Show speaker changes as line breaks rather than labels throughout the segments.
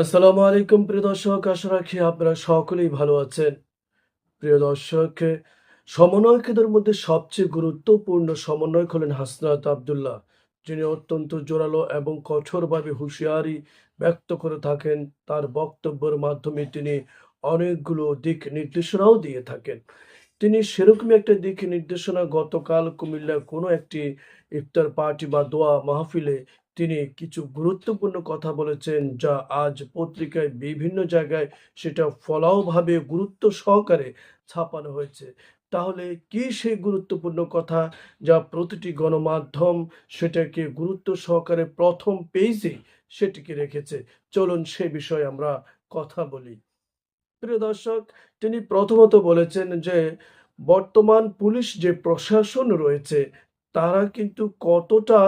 আসসালামু আলাইকুম, প্রিয় দর্শক। আশা রাখি আপনারা সকলেই ভালো আছেন। প্রিয় দর্শক, সমন্বয়কদের মধ্যে সবচেয়ে গুরুত্বপূর্ণ সমন্বয়ক হলেন হাসনাত আবদুল্লাহ। যিনি অত্যন্ত জোরালো এবং কঠোরভাবে হুঁশিয়ারি ব্যক্ত করে থাকেন। তার বক্তব্যের মাধ্যমে তিনি অনেকগুলো দিক নির্দেশনাও দিয়ে থাকেন। তিনি সেরকমই একটা দিক নির্দেশনা গতকাল কুমিল্লার কোনো একটি ইফতার পার্টি বা দোয়া মাহফিলে তিনি কিছু গুরুত্বপূর্ণ কথা বলেছেন যা আজ পত্রিকায় বিভিন্ন জায়গায় সেটা ফলাওভাবে গুরুত্ব সহকারে ছাপানো হয়েছে। তাহলে কি সেই গুরুত্বপূর্ণ কথা যা প্রতিটি গণমাধ্যম সেটাকে গুরুত্ব সহকারে প্রথম পেজে সেটিকে রেখেছে? চলুন সে বিষয়ে আমরা কথা বলি। প্রিয় দর্শক, তিনি প্রথমত বলেছেন যে, বর্তমান পুলিশ যে প্রশাসন রয়েছে, তারা কিন্তু কতটা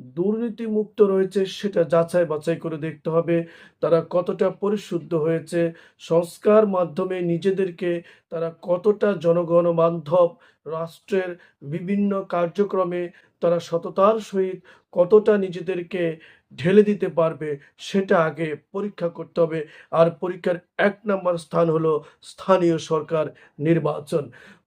দুর্নীতিমুক্ত রয়েছে, সেটা যাচাই বাছাই করে দেখতে হবে। তারা কতটা পরিশুদ্ধ হয়েছে, সংস্কার মাধ্যমে নিজেদেরকে তারা কতটা জনগণ বান্ধব রাষ্ট্রের বিভিন্ন কার্যক্রমে তারা সততার সহিত কতটা নিজেদেরকে ঢেলে দিতে পারবে, সেটা আগে পরীক্ষা করতে হবে। আর পরীক্ষার এক নম্বর স্থান হলো স্থানীয় সরকার নির্বাচন।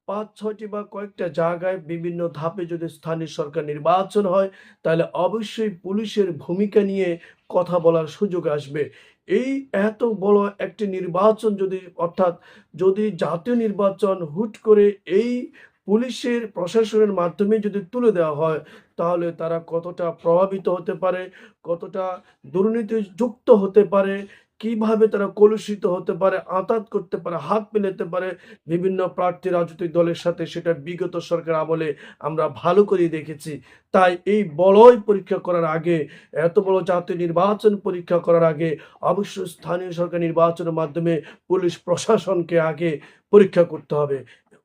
পাঁচ, ছয়টি বা কয়েকটা জায়গায় বিভিন্ন ধাপে যদি স্থানীয় সরকার নির্বাচন হয়, তাহলে অবশ্যই পুলিশের ভূমিকা নিয়ে কথা বলার সুযোগ আসবে। এই এত বড় একটি নির্বাচন যদি, অর্থাৎ যদি জাতীয় নির্বাচন হুট করে এই পুলিশের প্রশাসনের মাধ্যমে যদি তুলে দেওয়া হয় তাহলে তারা কতটা প্রভাবিত হতে পারে, কতটা দুর্নীতিযুক্ত হতে পারে, কীভাবে তারা কলুষিত হতে পারে আঁতাত করতে পারে, হাত মেলাতে পারে, বিভিন্ন প্রার্থী রাজনৈতিক দলের সাথে সেটা বিগত সরকার আমলে আমরা ভালো করে দেখেছি। তাই এই বড়ই পরীক্ষা করার আগে, এত বড় জাতীয় নির্বাচন পরীক্ষা করার আগে, অবশ্যই স্থানীয় সরকার নির্বাচনের মাধ্যমে পুলিশ প্রশাসনকে আগে পরীক্ষা করতে হবে।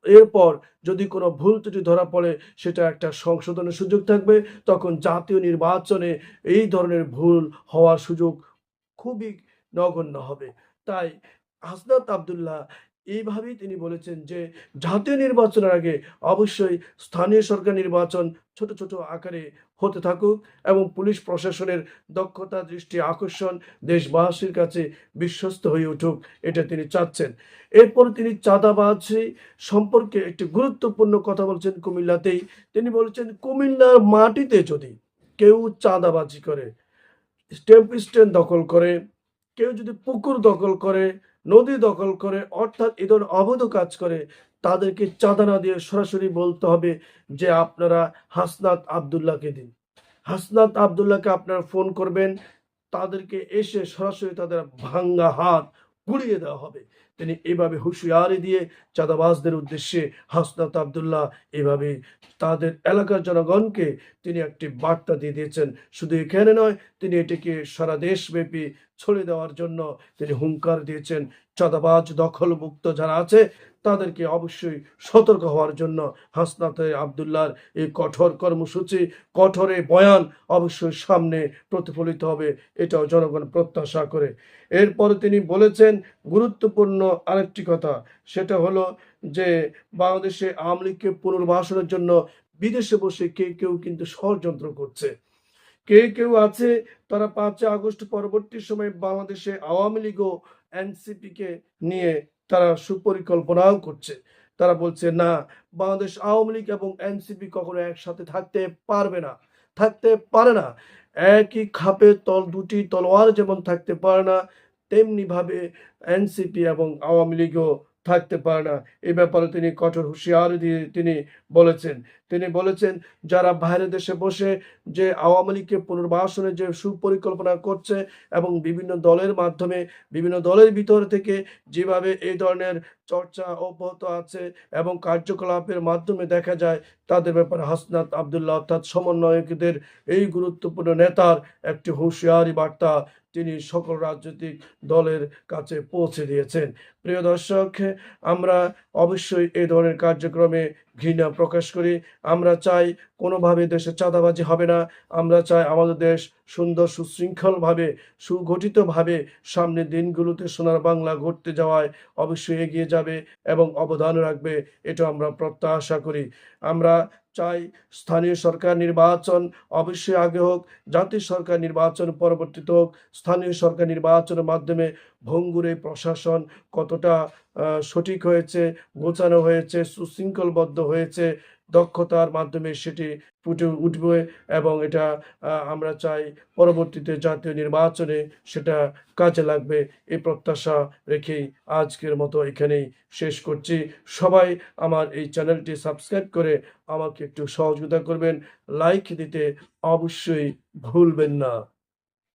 এরপর যদি কোনো ভুল ত্রুটি ধরা পড়ে, সেটা একটা সংশোধনের সুযোগ থাকবে। তখন জাতীয় নির্বাচনে এই ধরনের ভুল হওয়ার সুযোগ খুবই নগণ্য হবে। তাই হাসনাত আবদুল্লাহ এইভাবেই তিনি বলেছেন যে জাতীয় নির্বাচনের আগে অবশ্যই স্থানীয় সরকার নির্বাচন ছোট ছোট আকারে হতে থাকুক এবং পুলিশ প্রশাসনের দক্ষতা, দৃষ্টি, আকর্ষণ দেশবাসীর কাছে বিশ্বস্ত হয়ে উঠুক, এটা তিনি চাচ্ছেন। এরপর তিনি চাঁদাবাজি সম্পর্কে একটি গুরুত্বপূর্ণ কথা বলছেন কুমিল্লাতেই। তিনি বলেছেন, কুমিল্লার মাটিতে যদি কেউ চাঁদাবাজি করে স্টেম্প স্ট্যান্ড দখল করে, কেউ যদি পুকুর দখল করে নদী দখল করে, অর্থাৎ এ ধরনের অবৈধ কাজ করে, তাদেরকে চাঁদা না দিয়ে সরাসরি বলতে হবে যে আপনারা হাসনাত আবদুল্লাহকে দিন। হাসনাত আবদুল্লাহকে আপনারা ফোন করবেন, তাদেরকে এসে সরাসরি তাদের ভাঙ্গা হাত গুড়িয়ে দেওয়া হবে। তিনি এভাবে হুঁশিয়ারি দিয়ে চাঁদাবাজদের উদ্দেশ্যে হাসনাত আবদুল্লাহ এভাবে তাদের এলাকার জনগণকে তিনি একটি বার্তা দিয়ে দিয়েছেন। শুধু এখানে নয়, তিনি এটিকে সারা দেশব্যাপী ছড়িয়ে দেওয়ার জন্য তিনি হুঙ্কার দিয়েছেন। চাঁদাবাজ, দখলমুক্ত যারা আছে, তাদেরকে অবশ্যই সতর্ক হওয়ার জন্য হাসনাত আবদুল্লাহর এই কঠোর কর্মসূচি, কঠোরে বয়ান অবশ্যই সামনে প্রতিফলিত হবে, এটাও জনগণ প্রত্যাশা করে। এরপরে তিনি বলেছেন, গুরুত্বপূর্ণ আরেকটি কথা। সেটা হলো যে বাংলাদেশে আওয়ামী লীগকে পুনর্বাসনের জন্য বিদেশে বসে কে কেউ কিন্তু ষড়যন্ত্র করছে। কে কেউ আছে, তারা পাঁচই আগস্ট পরবর্তী সময় বাংলাদেশে আওয়ামী লীগ ও এনসিপি কে নিয়ে তারা সুপরিকল্পনাও করছে। তারা বলছে, না, বাংলাদেশ আওয়ামী লীগ এবং এনসিপি কখনো একসাথে থাকতে পারবে না। থাকতে পারে না। একই খাপে তল দুটি তলোয়ার যেমন থাকতে পারে না তেমনি ভাবে এনসিপি এবং আওয়ামী লীগও থাকতে পারে না। এ ব্যাপারে তিনি কঠোর হুঁশিয়ারি দিয়ে তিনি বলেছেন। তিনি বলেছেন, যারা বাইরের দেশে বসে যে আওয়ামী লীগকে পুনর্বাসনের যে সুপরিকল্পনা করছে এবং বিভিন্ন দলের মাধ্যমে, বিভিন্ন দলের ভিতর থেকে যেভাবে এই ধরনের চর্চা অব্যাহত আছে এবং কার্যকলাপের মাধ্যমে দেখা যায়, তাদের ব্যাপারে হাসনাত আবদুল্লাহ অর্থাৎ সমন্বয়কদের এই গুরুত্বপূর্ণ নেতার একটি হুঁশিয়ারি বার্তা তিনি সকল রাজনৈতিক দলের কাছে পৌঁছে দিয়েছেন। প্রিয় দর্শক, আমরা অবশ্যই এই ধরনের কার্যক্রমে ঘৃণা প্রকাশ করি। আমরা চাই কোনোভাবে দেশে চাঁদাবাজি হবে না। আমরা চাই আমাদের দেশ সুন্দর, সুশৃঙ্খলভাবে, সুগঠিতভাবে সামনের দিনগুলোতে সোনার বাংলা ঘটতে যাওয়ায় অবশ্যই এগিয়ে যাবে এবং অবদান রাখবে, এটা আমরা প্রত্যাশা করি। আমরা চাই স্থানীয় সরকার নির্বাচন অবশ্যই আগে হোক জাতীয় সরকার নির্বাচন পরবর্তীতে হোক, স্থানীয় সরকার নির্বাচনের মাধ্যমে ভঙ্গুরে প্রশাসন কতটা সঠিক হয়েছে, গোছানো হয়েছে, সুশৃঙ্খলবদ্ধ হয়েছে দক্ষতার মাধ্যমে সেটি ফুটে উঠবে এবং এটা আমরা চাই পরবর্তীতে জাতীয় নির্বাচনে সেটা কাজে লাগবে। এই প্রত্যাশা রেখেই আজকের মতো এখানেই শেষ করছি। সবাই আমার এই চ্যানেলটি সাবস্ক্রাইব করে আমাকে একটু সহযোগিতা করবেন। লাইক দিতে অবশ্যই ভুলবেন না।